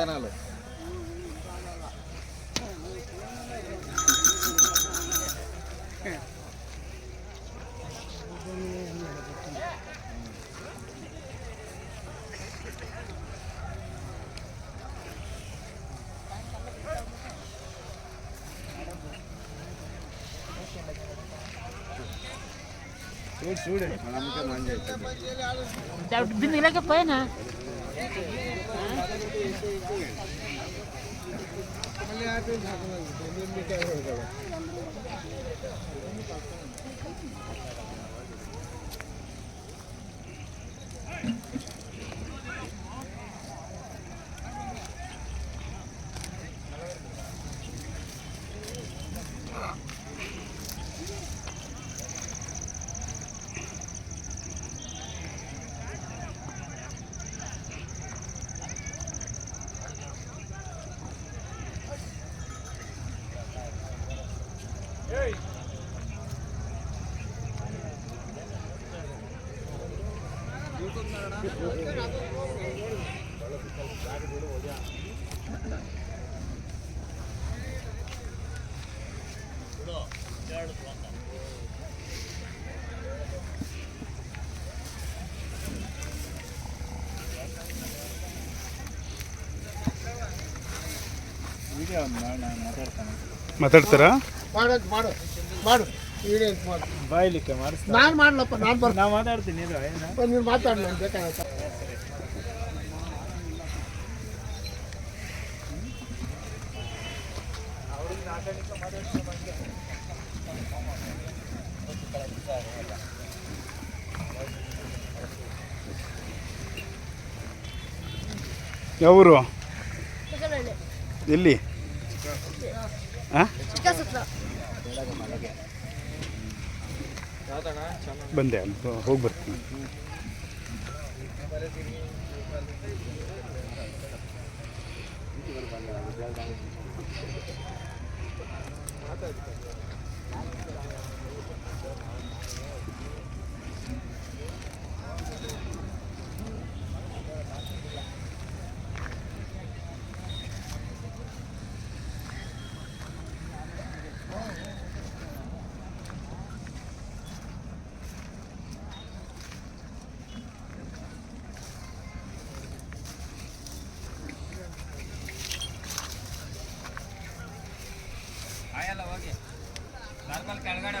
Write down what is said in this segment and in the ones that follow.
YouTube channel చూడు చూడు మనకే మంచి అవుతుంది బిందులోకి పోయినా ঝাঁকুন ಮಾತಾಡ್ತಾರಾ? ಮಾಡೋದು ಮಾಡು. ಮಾಡು. ಬಾಯ್ಲಿಕ್ಕೆ ಮಾಡಿಸ್ತಾ ನಾನು ಮಾಡ್ಲಪ್ಪ ನಾನು ಬರ್ತೀನಿ ನಾ ಮಾತಾಡ್ತೀನಿ ಇದು ಏನು? ನೀನು ಮಾತಾಡಲಿ ಬೇಕಾಗತ್ತ. ಯಾವೂರು? ಎಲ್ಲಿ? ಬಂದೆ ಅಲ್ಲಿ ಹೋಗಿ ಬರ್ತೀನಿ. cargar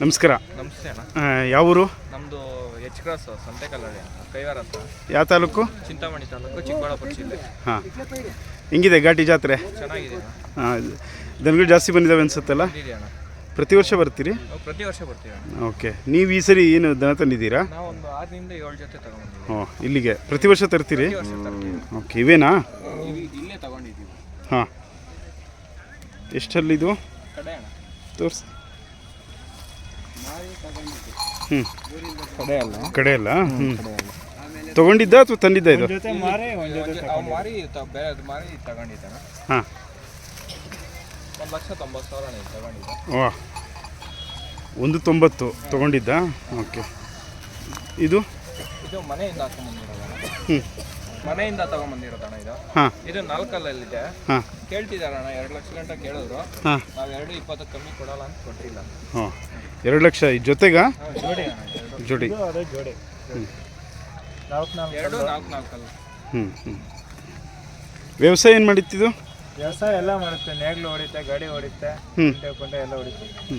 ನಮಸ್ಕಾರ. ನಮಸ್ತೆ ಅಣ್ಣ. ಯಾವ ಯಾವೂರು? ನಮ್ಮದು ಎಚ್ ಕ್ರಾಸ್ ಸಂತೆಕಲ್ಲಳ್ಳಿ ಕೈವಾರ ಅಂತ. ಯಾವ ತಾಲೂಕು? ಚಿಂತಾಮಣಿ ತಾಲೂಕು ಚಿಕ್ಕಬಳ್ಳಾಪುರ ಜಿಲ್ಲೆ. ಹಾಂ. ಹೆಂಗಿದೆ ಘಾಟಿ ಜಾತ್ರೆ? ಚೆನ್ನಾಗಿದೆ ಅಣ್ಣ. ಹಾಂ ದನಗಳು ಜಾಸ್ತಿ ಬಂದಿದ್ದಾವೆ ಅನ್ಸುತ್ತಲ್ಲ? ಅಣ್ಣ. ಪ್ರತಿ ವರ್ಷ ಬರ್ತೀರಿ? ನಾವು ಪ್ರತಿ ವರ್ಷ ಬರ್ತೀವಿ ಅಣ್ಣ. ಓಕೆ. ನೀವು ಈ ಸರಿ ಏನು ದನ ತಂದಿದ್ದೀರಾ? ನಾವು ಒಂದು ಆರರಿಂದ ಏಳು ಜೊತೆ ತಗೊಂಡಿದ್ದೀವಿ ಹ್ಞೂ ಇಲ್ಲಿಗೆ ಪ್ರತಿ ವರ್ಷ ತರ್ತೀರಿ? ಪ್ರತಿ ವರ್ಷ ತರ್ತೀವಿ. ಓಕೆ ಇವೇನಾ? ಇವು ಇಲ್ಲೇ ತಗೊಂಡಿದ್ದೀವಿ. ಹಾಂ. ಎಷ್ಟಲ್ಲಿದು ಕಡೆ ಅಣ್ಣ. ತೋರಿಸಿ ಹ್ಞೂ ಕಡೆ ಅಲ್ಲ? ಕಡೆ ಅಲ್ಲ. ಹ್ಞೂ ತೊಗೊಂಡಿದ್ದ ಅಥವಾ ತಂದಿದ್ದ ಇದು? ಅವು ಮಾರಿ ತ- ಬೇರೆ ಅದು ಮಾರಿ ತಗೊಂಡಿದ್ದಾನೆ ಹಾಂ. ಅಣ್ಣ ವಾ ಒಂದು ತೊಂಬತ್ತು ತೊಗೊಂಡಿದ್ದಾ? ಓಕೆ. ಇದು? ಇದು ಮನೆಯಿಂದ ಹ್ಞೂ ಮನೆಯಿಂದ ತಗೊಂಬಂದಿರೋದಣ್ಣ ಇದು. ಹಾಂ. ಇದು ನಾಲ್ಕಲ್ಲಲ್ಲಿದೆ. ಹಾಂ. ಕೇಳ್ತಿದಾರಣ್ಣ ಎರಡು ಲಕ್ಷ ಗಂಟೆ ಕೇಳಿದ್ರು. ಹಾಂ. ನಾವು ಎರಡು ಇಪ್ಪತ್ತು ಕಮ್ಮಿ ಕೊಡಲ್ಲ ಅಂತ ಕೊಟ್ಟಿಲ್ಲ. ಹಾಂ. ಎರಡು ಲಕ್ಷ. ಈ ಜೊತೆಗಾ? ಜೋಡಿ ಹ್ಞೂ ಹ್ಞೂ ವ್ಯವಸಾಯ ಏನು ಮಾಡಿತ್ತಿದು ವ್ಯವಸಾಯ ಎಲ್ಲ ಮಾಡುತ್ತೆ. ನೇಗ್ಲು ಹೊಡಿತೆ ಗಾಡಿ ಹೊಡಿತೆ ಕುಂಟೆ ಎಲ್ಲ ಹೊಡಿತೆ ಹ್ಞೂ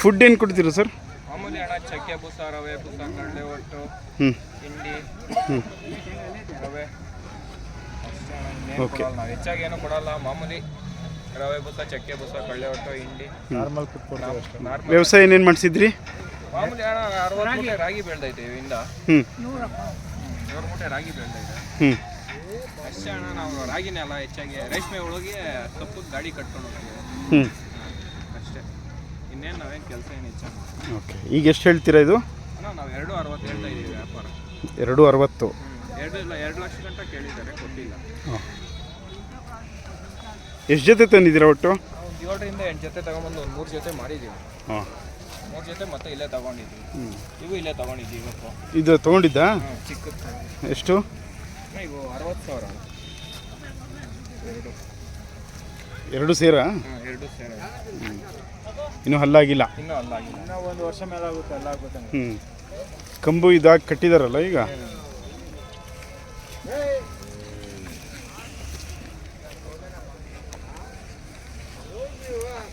ಫುಡ್ ಏನು ಕೊಡ್ತೀರಾ ಸರ್? ಮಾಮೂಲಿ ಅಣ್ಣ ಚಕ್ಕೆ ಬೂಸ ರವೆ ಬೂಸ ಕಡಲೆ ಒಟ್ಟು ಹ್ಞೂ ಹಿಂಡಿ ಹ್ಞೂ ರವೆ. ಓಕೆ ಹೆಚ್ಚಾಗಿ ಏನು ಕೊಡಲ್ಲ. ಮಾಮೂಲಿ ರವೆ ಬೂಸ ಚಕ್ಕೆ ಬೂಸ ಕಳ್ಳೆ ಒಟ್ಟು ಹಿಂಡಿ. ನಾರ್ಮಲ್ ಕುತ್ಕೊಂಡು ಅಷ್ಟೇ. ನಾರ್ಮಲ್ ವ್ಯವಸಾಯ ಏನೇನು ಮಾಡಿಸಿದ್ರಿ? ಮಾಮೂಲಿ ಅಣ್ಣ ಅರವತ್ತು ಮೂಟೆ ರಾಗಿ ಬೆಳ್ದೈತೆ ಇವಿಂದ. ನೂರು ಮೂಟೆ ರಾಗಿ ಬೆಳ್ದೈತೆ. ಹ್ಞೂ ಅಷ್ಟೇ ಅಣ್ಣ ನಾವು ರಾಗಿನೇ ಅಲ್ಲ ಹೆಚ್ಚಾಗಿ ರೇಷ್ಮೆ ಒಳಗೆ ಸೊಪ್ಪು ಗಾಡಿ ಕಟ್ಕೊಂಡು ಹೋಗ್ತೀವಿ. ಹ್ಞೂ ಅಷ್ಟೇ. ಇನ್ನೇನು ನಾವೇನು ಕೆಲಸ ಏನು ಹೆಚ್ಚಾಗಿ ಓಕೆ. ಈಗ ಎಷ್ಟು ಹೇಳ್ತೀರಾ ಇದು? ಅಣ್ಣ ನಾವು ಎರಡು ಅರವತ್ತು ಹೇಳ್ತಾ ಇದ್ದೀವಿ ವ್ಯಾಪಾರ. ಎರಡು ಅರವತ್ತು. ಎರಡು ಇಲ್ಲ ಎರಡು ಲಕ್ಷ ಗಂಟ ಕೇಳಿದ್ದಾರೆ ಕೊಟ್ಟಿಲ್ಲ. ಎಷ್ಟು ಜೊತೆ ತಂದಿದ್ದೀರಾ ಒಟ್ಟು? ಒಂದು ಏಳರಿಂದ ಎಂಟು ಜೊತೆ ತಗೊಂಬಂದು ಒಂದು ಮೂರು ಜೊತೆ ಮಾಡಿದ್ದೀವಿ ಹಾಂ. ಮೂರು ಜೊತೆ ಮತ್ತೆ ಇಲ್ಲೇ ತಗೊಂಡಿದ್ದೀವಿ ಇವು ಇಲ್ಲೇ ತಗೊಂಡಿದ್ದೀವಿ ಇವತ್ತು. ಇದು ತೊಗೊಂಡಿದ್ದಾ? ಚಿಕ್ಕದು ಎಷ್ಟು? ಇವು ಅರವತ್ತು ಸಾವಿರ. ಎರಡು. ಎರಡು ಸೇರಾ? ಎರಡು ಸೇರ. ಇನ್ನೂ ಹಲ್ಲಾಗಿಲ್ಲ? ಇನ್ನೂ ಅಲ್ಲಾಗಿಲ್ಲ ಇನ್ನೂ ಒಂದು ವರ್ಷ ಮೇಲೆ ಆಗುತ್ತೆ ಎಲ್ಲ ಆಗುತ್ತೆ ಹ್ಞೂ ಕಂಬು ಇದಾಗಿ ಕಟ್ಟಿದಾರಲ್ಲ ಈಗ?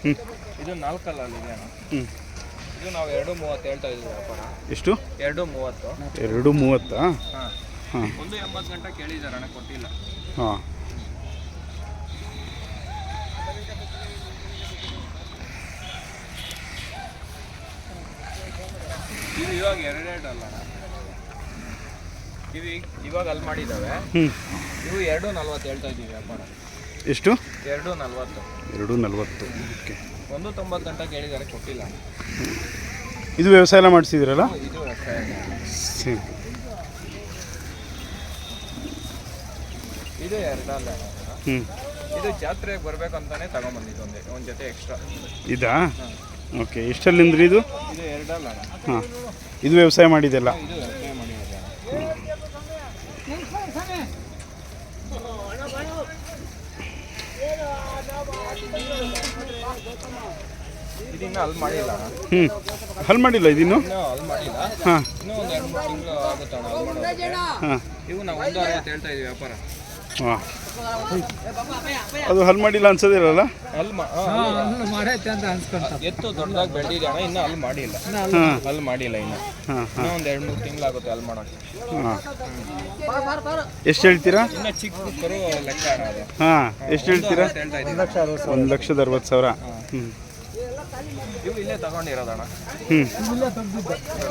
ಇದು ನಾಲ್ಕಲ್ಲ ಇದೆ ಅಣ್ಣ ಹ್ಞೂ ಇದು ನಾವು ಎರಡು ಮೂವತ್ತು ಹೇಳ್ತಾ ಇದ್ದೀವಿ ವ್ಯಾಪಾರ. ಎಷ್ಟು? ಎರಡು ಮೂವತ್ತು. ಎರಡು ಮೂವತ್ತಾ? ಹಾಂ. ಹಾಂ. ಒಂದು ಎಂಬತ್ತು ಗಂಟೆ ಕೇಳಿದ್ದಾರೆ ಅಣ್ಣ ಕೊಟ್ಟಿಲ್ಲ. ಹಾಂ. ಇದು ಇವಾಗ ಎರಡೆರಡು ಅಲ್ಲ ಇವು ಈಗ- ಇವಾಗ ಅಲ್ಲಿ ಮಾಡಿದ್ದಾವೆ. ಹ್ಞೂ ಇವು ಎರಡು ನಲ್ವತ್ತು ಹೇಳ್ತಾ ಇದ್ದೀವಿ ವ್ಯಾಪಾರ. ಎಷ್ಟು? ಎರಡು ನಲ್ವತ್ತು. ಎರಡು ನಲ್ವತ್ತು ಓಕೆ. ಒಂದು ತೊಂಬತ್ತು ಗಂಟೆ ಕೇಳಿದ್ದಾರೆ ಕೊಟ್ಟಿಲ್ಲ. ಇದು ವ್ಯವಸಾಯ ಎಲ್ಲ ಮಾಡಿಸಿದಿರಲ್ಲ? ಇದು ವ್ಯವಸಾಯ ಇದು ಎರಡಲ್ಲ. ಹ್ಞೂ ಇದು ಜಾತ್ರೆಗೆ ಬರಬೇಕು ತಗೊಂಬಂದಿದ್ದು ಒಂದೇ ಒಂದು ಜೊತೆ ಎಕ್ಸ್ಟ್ರಾ ಇದಾ? ಓಕೆ ಎಷ್ಟಲ್ಲಿಂದ್ರಿ ಇದು? ಇದು ಎರಡಲ್ಲ ಹಾಂ. ಇದು ವ್ಯವಸಾಯ ಮಾಡಿದೆಲ್ಲ ಇದು ವ್ಯವಸಾಯ ಮಾಡಿರೋದು ಅಣ್ಣ. ಇದಿನ್ನೂ ಅಲ್ಲಿ ಮಾಡಿಲ್ಲ. ಹ್ಞೂ ಹಲ್ ಮಾಡಿಲ್ಲ ಇದಿನ್ನು? ಇನ್ನೂ ಅಲ್ಲಿ ಮಾಡಿಲ್ಲ. ಹಾಂ. ಇನ್ನೂ ಒಂದು ಎರಡು ಮೂರು ತಿಂಗಳು ಆಗುತ್ತೆ ಅಣ್ಣ ಅಲ್ಲಿ ಮಾಡೋದಕ್ಕೆ ಹಾಂ. ಇವು ನಾವು ಒಂದು ಅರವತ್ತು ಹೇಳ್ತಾ ಇದ್ದೀವಿ ವ್ಯಾಪಾರ. ಹಾಂ. ಅದು ಹಲ್ ಮಾಡಿಲ್ಲ ಅನ್ಸೋದಿರಲ್ಲ ಅಲ್ಲಿ ಮಾಡೈತೆ ಅಂತ ಅನ್ಸ್ಕೊಂತ. ಎತ್ತು ದೊಡ್ಡದಾಗಿ ಬೆಳೆದಿದೆ ಅಣ್ಣ ಇನ್ನೂ ಅಲ್ಲಿ ಮಾಡಿಲ್ಲ. ಅಲ್ಲಿ ಮಾಡಿಲ್ಲ ಇನ್ನು. ಇನ್ನೂ ಒಂದು ಎರಡು ಮೂರು ತಿಂಗಳಾಗುತ್ತೆ ಅಲ್ಲಿ ಮಾಡೋಕೆ ಎಷ್ಟು ಹೇಳ್ತೀರಾ? ಇನ್ನು ಚಿಕ್ಕ ಕರು ಲೆಕ್ಕ ಅಣ್ಣ ಅದು. ಹಾಂ ಎಷ್ಟು ಹೇಳ್ತೀರಾ? ಒಂದು ಲಕ್ಷದ ಅರವತ್ತು ಸಾವಿರ. ಹ್ಞೂ ಇವು ಇಲ್ಲೇ ತಗೊಂಡಿರೋದಣ್ಣ. ಹ್ಞೂ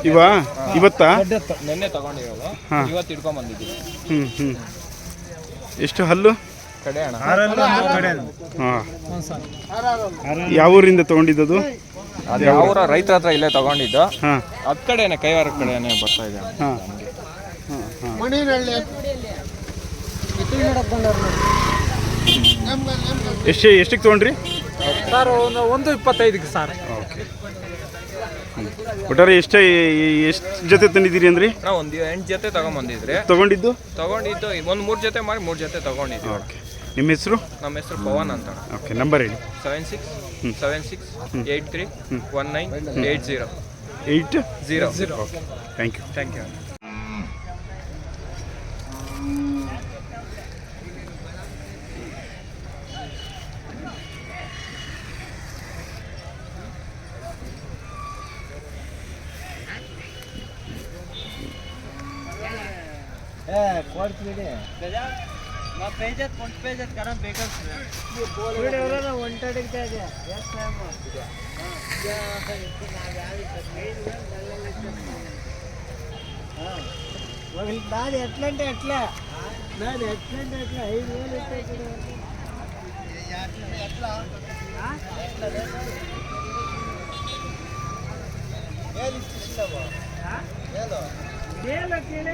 ಇವಾ? ಇವತ್ತಾ? ನಿನ್ನೆ ತಗೊಂಡಿರೋದು. ಇವತ್ತು ಇಟ್ಕೊಂಡ್ ಬಂದಿದ್ದೀವಿ ಹ್ಞೂ ಹ್ಞೂ ಎಷ್ಟು ಹಲ್ಲು? ಕಡೆ ಅಣ್ಣ. ಹಾಂ. ಯಾವ ಊರಿಂದ ತೊಗೊಂಡಿದ್ದು ಅದು ಯಾವ ರೈತರ ಹತ್ರ ಇಲ್ಲೇ ತಗೊಂಡಿದ್ದು. ಹಾಂ. ಅದ್ ಕಡೆನೆ ಕೈವಾರ ಕಡೆನೆ ಬರ್ತಾ ಇದೆ. ಹಾಂ. ಹಾಂ ಹಾಂ ಎಷ್ಟು ಎಷ್ಟಕ್ಕೆ ತೊಗೊಂಡ್ರಿ? ಸರ್ ಒಂದು ಒಂದು ಇಪ್ಪತ್ತೈದಕ್ಕೆ ಸರ್. ಓಕೆ. ಒಟ್ಟಾರೆ ಎಷ್ಟೇ ಎಷ್ಟು ಜೊತೆ ತಂದಿದ್ದೀರಿ ಅಂದ್ರಿ? ನಾವು ಒಂದು ಎಂಟು ಜೊತೆ ತಗೊಂಬಂದಿದ್ರಿ. ತಗೊಂಡಿದ್ದು? ತಗೊಂಡಿದ್ದು ಒಂದು ಮೂರು ಜೊತೆ ಮಾಡಿ ಮೂರು ಜೊತೆ ತಗೊಂಡಿದ್ದೀವಿ. ಓಕೆ. ನಿಮ್ಮ ಹೆಸರು? ನಮ್ಮ ಹೆಸರು ಪವನ್ ಅಂತ. ಓಕೆ ನಂಬರ್ ಹೇಳಿ. Seven six seven six eight three one nine eight zero. Eight? Zero. Okay. Thank you. Thank you. ರಿಪೇಜರ್ ಕರ ಬೇಕಾಗ್ತದೆ. ಒನ್ ತರ್ಟಿಗೆ ಜಾಗ ಟೈಮ್ ನಾಳೆ ಎಟ್ಲಂಟೆ ಎಟ್ಲ? ನಾಳೆ ಎಟ್ಲಂಟೆ ಎಟ್ಲ? ಐದು ವೇಲು ಎಟ್ಲ ಏಳು ಹೇಳೋ. ಕೇಳೇ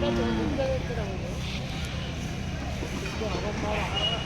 아까 너무 긴장했더라고요. 이거 안 한다.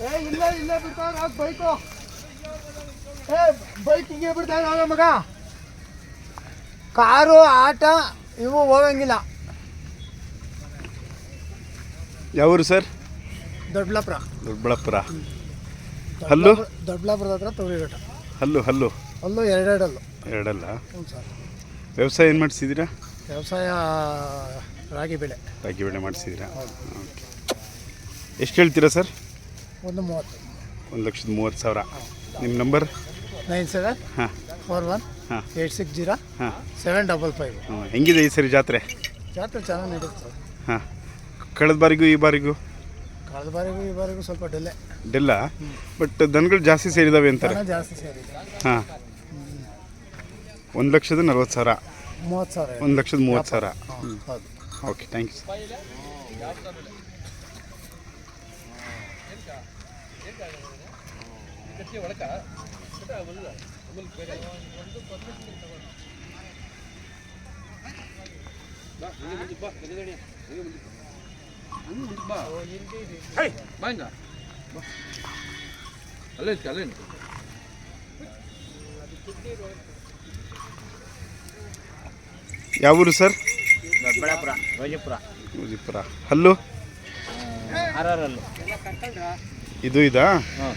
ಏ ಇಲ್ಲ ಇಲ್ಲ ಬಿಡ್ತಾವ್ರ ಬೈಕು. ಏ ಬೈಕ್ ಹಿಂಗೆ ಬಿಡ್ತಾವ ನಾವ ಮಗ. ಕಾರು ಆಟ ಇವು ಹೋಗಂಗಿಲ್ಲ. ಯಾವೂರು ಸರ್? ದೊಡ್ಡಬಳ್ಳಾಪುರ. ದೊಡ್ಡಬಳ್ಳಾಪುರ. ಹಲ್ಲು? ದೊಡ್ಡಬಳ್ಳಾಪುರದ ಹತ್ರ ತೊಗರಿಘಟ್ಟ ಹಲ್ಲು ಹಲ್ಲು? ಎರಡೆರಡು ಎರಡೆರಡಲ್ಲು. ಎರಡಲ್ಲ? ಹ್ಞೂ ಸರ್. ವ್ಯವಸಾಯ ಏನು ಮಾಡಿಸಿದ್ದೀರಾ ವ್ಯವಸಾಯ ರಾಗಿ ಬೆಳೆ. ರಾಗಿ ಬೆಳೆ ಮಾಡಿಸಿದ್ದೀರಾ ಓಕೆ. ಎಷ್ಟು ಹೇಳ್ತೀರಾ ಸರ್? ಒಂದು ಮೂವತ್ತು. ಒಂದು ಲಕ್ಷದ ಮೂವತ್ತು ಸಾವಿರ. ನಿಮ್ಮ ನಂಬರ್? ನೈನ್ ಸೆವೆನ್ ಹಾಂ. ಫೋರ್ ಒನ್ ಹಾಂ. ಏಯ್ಟ್ ಸಿಕ್ಸ್ ಜೀರೋ ಹಾಂ. Seven double five. ಹೆಂಗಿದೆ ಈ ಸರಿ ಜಾತ್ರೆ? ಜಾತ್ರೆ ಚೆನ್ನಾಗಿ ನಡೀತು ಸರ್. ಹಾಂ. ಕಳೆದ ಬಾರಿಗೂ ಈ ಬಾರಿಗೂ? ಕಳೆದ ಬಾರಿಗೂ ಈ ಬಾರಿಗೂ ಸ್ವಲ್ಪ ಡೆಲ್ಲೆ? ಡೆಲ್ಲ ಬಟ್ ದನಗಳು ಜಾಸ್ತಿ ಸೇರಿದಾವೆ ಅಂತಾರೆ. ದನ ಜಾಸ್ತಿ ಸೇರಿದೆ. ಹಾಂ. ಒಂದು ಲಕ್ಷದ ನಲ್ವತ್ತು ಸಾವಿರ. ಮೂವತ್ತು ಸಾವಿರ. ಒಂದು ಲಕ್ಷದ ಮೂವತ್ತು ಸಾವಿರ. ಹಾಂ ಹೌದು. ಓಕೆ ಬಾ ಹಿಂಗ ಬಾ. ಅಲ್ಲೇ ಅಲ್ಲೇ. ಯಾವ ಊರು ಸರ್? ದೊಡ್ಡಬಳ್ಳಾಪುರ ರೋಜಿಪುರ. ಮುಜಿಪುರ ಹಲ್ಲು ಆರಲ್ಲೂ ಇದು ಇದಾ? ಹಾಂ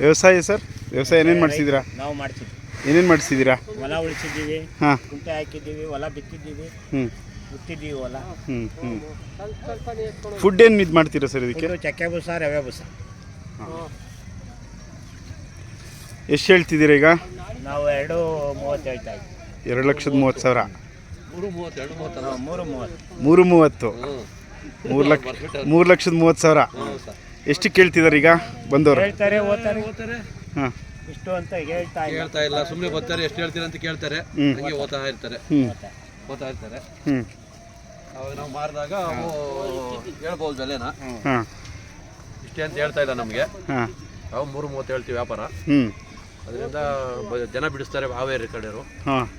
ವ್ಯವಸಾಯ ಸರ್ ವ್ಯವಸಾಯ ಏನೇನು ಮಾಡಿಸಿದಿರಾ ನಾವು ಮಾಡ್ತಿದ್ವಿ ಏನೇನು ಮಾಡಿಸಿದ್ದೀರಾ? ಹೊಲ ಉಳಿಸಿದ್ದೀವಿ ಹಾಂ. ಕುಂಟೆ ಹಾಕಿದ್ದೀವಿ ಹೊಲ ಬಿತ್ತಿದ್ದೀವಿ ಹ್ಞೂ ಬಿತ್ತಿದ್ದೀವಿ ಹೊಲ. ಹ್ಞೂ ಹ್ಞೂ ಫುಡ್ ಏನು ಇದು ಮಾಡ್ತೀರಾ ಸರ್ ಇದಕ್ಕೆ? ಇದು ಚಕ್ಕೆ ಬುಸ ರವೆ ಬುಸ. ಎಷ್ಟು ಹೇಳ್ತಿದ್ದೀರಾ ಈಗ? ನಾವು ಎರಡು ಮೂವತ್ತು ಹೇಳ್ತಾ ಎರಡು ಲಕ್ಷದ ಮೂವತ್ತು ಸಾವಿರ. ಮೂರು ಮೂವತ್ತು ಮೂರು ಮೂವತ್ತು. ಮೂರು ಲಕ್ಷ ಮೂರು ಲಕ್ಷದ ಮೂವತ್ತು ಸಾವಿರ. ಎಷ್ಟು ಕೇಳ್ತಿದ್ದಾರೆ ಈಗ ಬಂದವರು? ಹೇಳ್ತಾರೆ ಓದ್ತಾರೆ. ಓದ್ತಾರೆ ಹಾಂ. ಇಷ್ಟು ಅಂತ ಹೇಳ್ತಾ ಇಲ್ಲ. ಕೇಳ್ತಾ ಇಲ್ಲ ಸುಮ್ಮನೆ ಬರ್ತಾರೆ ಎಷ್ಟು ಹೇಳ್ತೀರ ಅಂತ ಕೇಳ್ತಾರೆ. ಹ್ಮ್. ಹಂಗೆ ಓದ್ತಾ ಇರ್ತಾರೆ. ಹ್ಞೂ ಓದ್ತಾ ಇರ್ತಾರೆ. ಹ್ಞೂ ಅವಾಗ ನಾವು ಮಾರಿದಾಗ ಅವು ಹೇಳ್ಬೋದು ಬೆಲೆನ ಹಾಂ. ಇಷ್ಟೇ ಅಂತ ಹೇಳ್ತಾ ಇಲ್ಲ ನಮಗೆ. ಹಾಂ. ನಾವು ಮೂರು ಮೂವತ್ತು ಹೇಳ್ತೀವಿ ವ್ಯಾಪಾರ. ಹ್ಞೂ ಅದರಿಂದ ಬ- ಜನ ಬಿಡಿಸ್ತಾರೆ ಹಾವೇರಿ ಕಡೆಯವರು. ಹಾಂ.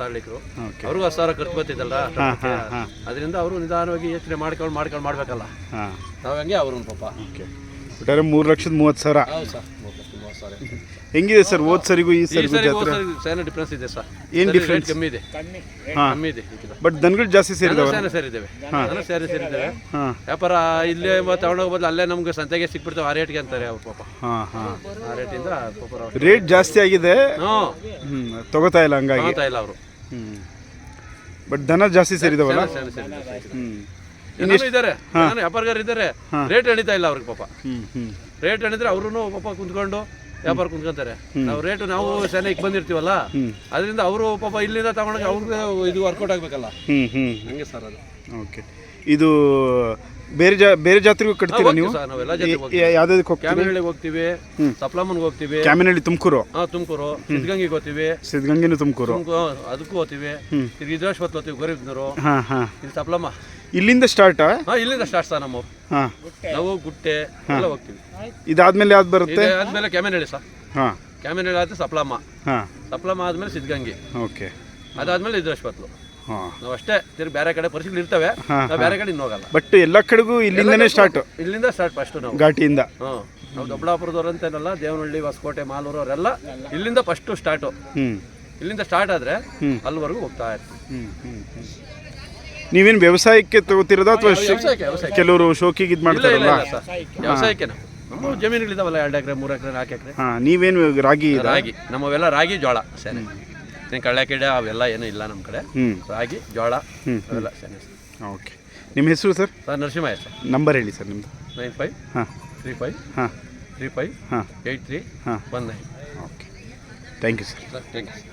ತಾಳ್ಲಿಕ್ಕರು ಅವ್ರಿಗೂ ಆ ಸಾವಿರ ಖರ್ಚು ಬರ್ತಿದ್ದಲ್ಲ ಅದರಿಂದ ಅವರು ನಿಧಾನವಾಗಿ ಯೋಚನೆ ಮಾಡ್ಕೊಂಡು ಮಾಡ್ಕೊಂಡು ಮಾಡ್ಬೇಕಲ್ಲ. ನಾವು ಹಂಗೆ ಅವ್ರನ್ನ ಪಾಪ. ಓಕೆ ಒಟ್ಟಾರೆ ಮೂರು ಲಕ್ಷದ ಮೂವತ್ತು ಸಾವಿರ ಹೌದು ಸರ್. ಮೂರು ಲಕ್ಷ ಮೂವತ್ತು ಸಾವಿರ ಹೆಂಗಿದೆ ಸರ್ ಓದ್ ಸರಿಗೂ ಈ ಸರಿ ಡಿಫ್ರೆನ್ಸ್ ಇದೆ ಸರ್. ಏನ್ ಡಿಫ್ರೆನ್ಸ್? ಕಮ್ಮಿ ಇದೆ. ಹಾಂ. ಕಮ್ಮಿ ಇದೆ ಬಟ್ ದನಗಳು ಜಾಸ್ತಿ ಸೇರಿದವ? ಸೇರಿದ್ದೇವೆ. ದನ ಸೇರಿ ಸೇರಿದ್ದೇವೆ. ಹಾಂ. ವ್ಯಾಪಾರ ಇಲ್ಲೇ ತಗೊಂಡೋಗ ಬದಲು ಅಲ್ಲೇ ನಮ್ಗೆ ಸಂತೆಗೆ ಸಿಕ್ಬಿಡ್ತಾವೆ. ಆ ರೇಟ್ಗೆ ಅಂತಾರೆ ಅವ್ರು ಪಾಪ. ಹಾಂ ಹಾಂ. ಆ ರೇಟಿಂದ ಪಾಪ ರೇಟ್ ಜಾಸ್ತಿ ಆಗಿದೆ. ಹ್ಞೂ. ತಗೋತಾ ಇಲ್ಲ ಹಂಗಾಗಿ. ತಗೋತಾ ಇಲ್ಲ ಅವರು. ಹ್ಞೂ ಬಟ್ ದನ ಜಾಸ್ತಿ ಸೇರಿದವಲ್ಲ? ಹ್ಞೂ ಇದ್ದಾರೆ. ವ್ಯಾಪಾರಗಾರ ಇದ್ದಾರೆ. ರೇಟ್ ಎಣಿತಾ ಇಲ್ಲ ಅವ್ರಿಗೆ ಪಾಪ. ರೇಟ್ ಎಣಿದ್ರೆ ಅವ್ರು ಪಾಪ ಕುಂತ್ಕೊಂಡು ವ್ಯಾಪಾರ ಕುಂತ್ಕೊಂತಾರೆ. ನಾವು ರೇಟ್ ನಾವು ಸೆನೆಗೆ ಬಂದಿರ್ತೀವಲ್ಲ ಅದರಿಂದ ಅವರು ಪಾಪ ಇಲ್ಲಿಂದ ತಗೊಂಡಾಗ ಅವ್ರಿಗೆ ಇದು ವರ್ಕೌಟ್ ಆಗಬೇಕಲ್ಲ. ಹಂಗೆ ಸರ್ ಅದು. ಓಕೆ ಇದು ಬೇರೆ ಜಾ ಬೇರೆ ಜಾತ್ರೆಗೂ ಕಟ್ತೀರಾ ನೀವು? ಸರ್, ನಾವೆಲ್ಲ ಜಾತ್ರೆಗೆ ಹೋಗ್ತೀವಿ. ಯಾವುದಕ್ಕೆ ಹೋಗ್ತೀವಿ ಕ್ಯಾಮಿನಹಳ್ಳಿಗೆ ಹೋಗ್ತೀವಿ ಸಪ್ಲಮ್ಮನ್ಗೆ ಹೋಗ್ತೀವಿ. ಕ್ಯಾಮಿನಹಳ್ಳಿ ತುಮಕೂರು? ಹಾ ತುಮಕೂರು. ಸಿದ್ಧಗಂಗೆಗೆ ಹೋಗ್ತೀವಿ. ಸಿದ್ಧಗಂಗೆನೂ ತುಮಕೂರು? ಅದಕ್ಕೂ ಹೋಗ್ತೀವಿ. ತಿರ್ಗಿ ಇದ್ರಾಶ್ವತ್ ಹೋಗ್ತೀವಿ ಹಾಂ. ಇಲ್ಲಿ ಸಪ್ಲಮ್ಮ. ಇಲ್ಲಿಂದ ಸ್ಟಾರ್ಟ್ ಹಾ ಇಲ್ಲಿಂದ ಸ್ಟಾರ್ಟ್ ಸರ್ ನಮ್ಮ ಹಾಂ. ನಾವು ಗುಟ್ಟೆ ಎಲ್ಲ ಹೋಗ್ತೀವಿ. ಇದಾದ್ಮೇಲೆ ಯಾವ್ದು ಬರುತ್ತೆ? ಇದೆ ಆದ್ಮೇಲೆ ಹೇಳಿ ಸರ್ ಹಾ. ಕ್ಯಾಮೆನಹಳ್ಳಿ ಆದ್ರೆ ಸಪ್ಲಮ್ಮ. ಹಾ. ಸಪ್ಲಮ್ಮ ಆದ್ಮೇಲೆ ಸಿದ್ಧಗಂಗೆ. ಓಕೆ. ಅದಾದ್ಮೇಲೆ ಇದ್ರಾಶ್ವತ್ಲು ಹಾ. ನಾವು ಅಷ್ಟೇ ತಿರ್ಗಿ ಬೇರೆ ಕಡೆ ಪರಿಸ್ಥಿತಿ ಇರ್ತವೆ. ನಾವು ಬೇರೆ ಕಡೆ ಇನ್ನು ಹೋಗಲ್ಲ. ಬಟ್ ಎಲ್ಲ ಕಡೆಗೂ ಇಲ್ಲಿಂದನೇ ಸ್ಟಾರ್ಟ್ ಇಲ್ಲಿಂದ ಸ್ಟಾರ್ಟ್ ಫಸ್ಟ್ ನಾವು. ಘಾಟಿಯಿಂದ. ಹ್ಞೂ ನಾವು ದೊಡ್ಡಬಳ್ಳಾಪುರದವ್ರು ಅಂತೇನಲ್ಲ ದೇವನಹಳ್ಳಿ ಹೊಸಕೋಟೆ ಮಾಲೂರು ಅವರೆಲ್ಲ ಇಲ್ಲಿಂದ ಫಸ್ಟು ಸ್ಟಾರ್ಟು ಹ್ಞೂ ಇಲ್ಲಿಂದ ಸ್ಟಾರ್ಟ್ ಆದರೆ ಅಲ್ಲಿವರೆಗೂ ಹೋಗ್ತಾ ಇರ್ತೀವಿ. ನೀವೇನು ವ್ಯವಸಾಯಕ್ಕೆ ತಗೋತಿರೋದ ಅಥವಾ ಕೆಲವರು ಶೋಕಿಗೆ ಇದು ಮಾಡ್ತಾರಲ್ಲ ಸರ್. ವ್ಯವಸಾಯಕ್ಕೆ ನಮ್ಮ ಜಮೀನುಗಳಿದಾವಲ್ಲ ಎರಡು ಎಕರೆ ಮೂರು ಎಕರೆ ನಾಲ್ಕು ಎಕರೆ. ಹಾಂ ನೀವೇನು ರಾಗಿ ಇದಾ? ರಾಗಿ. ನಮ್ಮವೆಲ್ಲ ರಾಗಿ ಜೋಳ ಸೇನೆ. ಏನು ಕಳ್ಳಕಡೆ ಅವೆಲ್ಲ ಏನೂ ಇಲ್ಲ ನಮ್ಮ ಕಡೆ. ಹ್ಞೂ ರಾಗಿ ಜೋಳ ಅವೆಲ್ಲ ಸೇನೆ ಓಕೆ. ನಿಮ್ಮ ಹೆಸರು sir? Sir Narasimha sir number ಹೇಳಿ ಸರ್ ನಿಮ್ಮದು ನೈನ್ ಫೈವ್ ಹಾಂ. ತ್ರೀ ಫೈವ್ ಹಾಂ. ತ್ರೀ ಫೈವ್ ಹಾಂ. ಏಯ್ಟ್ ತ್ರೀ ಹಾಂ. One nine. Okay. Thank you sir. Sir thank you